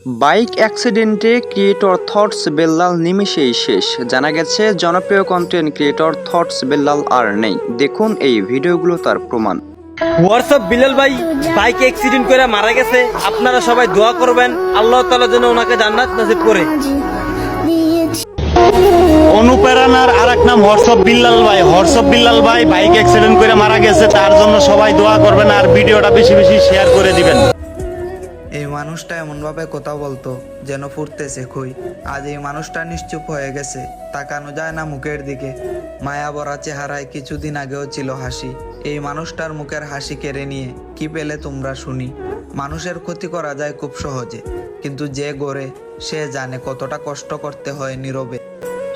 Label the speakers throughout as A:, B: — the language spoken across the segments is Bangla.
A: বাইক অ্যাক্সিডেন্টে ক্রিয়েটর থটস বেল্লাল নিমিশেই শেষ। জানা গেছে জনপ্রিয় কন্টেন্ট ক্রিয়েটর থটস বেল্লাল আর নেই। দেখুন এই ভিডিওগুলো তার প্রমাণ।
B: হোয়াটসঅ্যাপ বিলাল ভাই? বাইক অ্যাক্সিডেন্ট করে মারা গেছে। আপনারা সবাই দোয়া করবেন আল্লাহ তাআলা যেন ওনাকে জান্নাত নসিব করে।
C: অনুপ্রেরণার আর এক নাম হর্ষব বিল্লাল ভাই? হর্ষব বিল্লাল ভাই? বাইক অ্যাক্সিডেন্ট করে মারা গেছে তার জন্য সবাই দোয়া করবেন আর ভিডিওটা বেশি বেশি শেয়ার করে দিবেন।
D: এই মানুষটা এমনভাবে কথা বলতো, যেন ফুটতেছে খুই। আজ এই মানুষটা নিশ্চুপ হয়ে গেছে, তাকানো যায় না মুখের দিকে। মায়া বরা চেহারায় কিছুদিন আগেও ছিল হাসি। এই মানুষটার মুখের হাসি কেড়ে নিয়ে, কি পেলে তোমরা শুনি? মানুষের ক্ষতি করা যায় খুব সহজে, কিন্তু যে গড়ে, সে জানে কতটা কষ্ট করতে হয় নীরবে।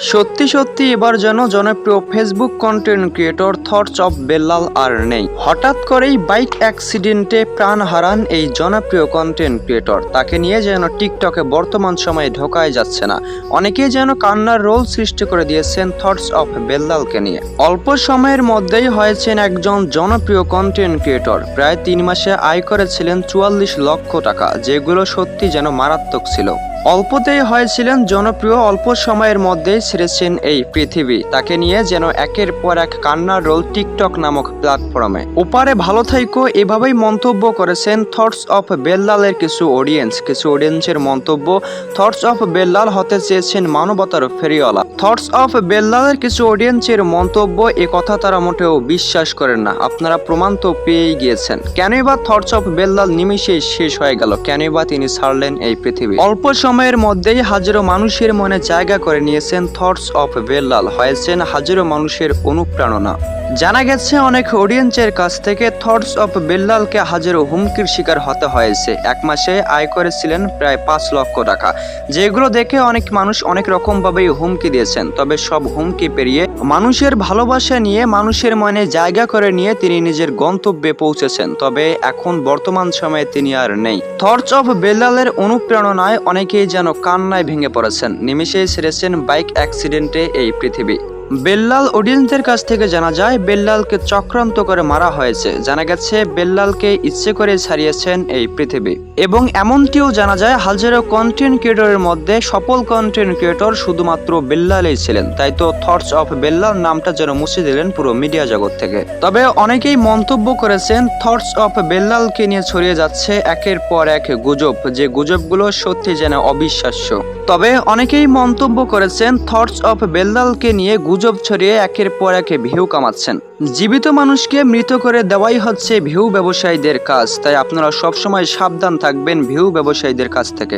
A: সত্যি সত্যি এবার যেন জনপ্রিয় Facebook content creator thoughts of Bellal আর নেই। হঠাৎ করেই বাইক অ্যাক্সিডেন্টে প্রাণ হারান এই জনপ্রিয় কন্টেন্ট ক্রিয়েটর তাকে নিয়ে যেন টিকটকে বর্তমান সময়ে ঢোকায় যাচ্ছে না। অনেকেই যেন কান্নার রোল সৃষ্টি করে দিয়েছেন থটস অফ বেল্লালকে নিয়ে। অল্প সময়ের মধ্যেই হয়েছেন একজন জনপ্রিয় কন্টেন্ট ক্রিয়েটর প্রায় তিন মাসে আয় করেছিলেন চুয়াল্লিশ লক্ষ টাকা, যেগুলো সত্যি যেন মারাত্মক ছিল। অল্পতেই হয়েছিলেন জনপ্রিয় অল্প সময়ের মধ্যেই ছেড়েছেন এই পৃথিবী। তাকে নিয়ে যেন একের পর এক কান্নার রোল টিকটক নামক প্ল্যাটফর্মে। ওপারে ভালো থাইকো এভাবেই মন্তব্য করেছেন থটস অফ বেল্লালের কিছু অডিয়েন্স। কিছু অডিয়েন্সের মন্তব্য, থটস অফ বেল্লাল হতে চেয়েছেন মানবতার ফেরিওয়ালা। থটস অফ বেল্লালের কিছু অডিয়েন্সের মন্তব্য, এ কথা তারা মোটেও বিশ্বাস করেন না। আপনারা প্রমাণ তো পেয়েই গিয়েছেন। কেনই বা থটস অফ বেল্লাল নিমিশেই শেষ হয়ে গেল? কেনই বা তিনি ছাড়লেন এই পৃথিবী? অল্প সময়ের মধ্যেই হাজারো মানুষের মনে জায়গা করে নিয়েছেন থটস অফ বেল্লাল হয়েছেন হাজারো মানুষের অনুপ্রেরণা। জানা গেছে, অনেক অডিয়েন্সের কাছ থেকে থটস অফ বেল্লালকে হাজারো হুমকির শিকার হতে হয়েছে। এক মাসে আয় করেছিলেন প্রায় পাঁচ লক্ষ টাকা। যেগুলো দেখে অনেক মানুষ অনেক রকমভাবেই হুমকি দিয়েছেন। তবে সব হুমকি পেরিয়ে মানুষের ভালোবাসা নিয়ে মানুষের মনে জায়গা করে নিয়ে তিনি নিজের গন্তব্যে পৌঁছেছেন। তবে এখন বর্তমান সময়ে তিনি আর নেই। থটস অফ বেল্লালের অনুপ্রেরণায় অনেকেই যেন কান্নায় ভেঙে পড়েছেন। নিমিশেই সেরেছেন বাইক অ্যাক্সিডেন্টে এই পৃথিবী। বেল্লাল অডিয়েন্সের কাছ থেকে জানা যায়, বেল্লালকে চক্রান্ত করে মারা হয়েছে। জানা গেছে, বেল্লালকে ইচ্ছে করে ছাড়িয়েছেন এই পৃথিবী। এবং এমনটিও জানা যায় হাজারো কন্টেন্ট ক্রিয়েটরের মধ্যে সফল কন্টেন্ট ক্রিয়েটর শুধুমাত্র বেল্লালই ছিলেন। তাই তো থটস অফ বেল্লাল নামটা যেন মুছে দিলেন পুরো মিডিয়া জগৎ থেকে। তবে অনেকেই মন্তব্য করেছেন থটস অফ বেল্লালকে নিয়ে ছড়িয়ে যাচ্ছে একের পর এক গুজব, যে গুজবগুলো সত্যি যেন অবিশ্বাস্য। তবে অনেকেই মন্তব্য করেছেন থটস অফ বেল্লালকে নিয়ে গুজব ছড়িয়ে একের পর একে ভিউ কামাচ্ছেন। জীবিত মানুষকে মৃত করে দেওয়াই হচ্ছে ভিউ ব্যবসায়ীদের কাজ, তাই আপনারা সবসময় সাবধান থাকবেন ভিউ ব্যবসায়ীদের কাছ থেকে।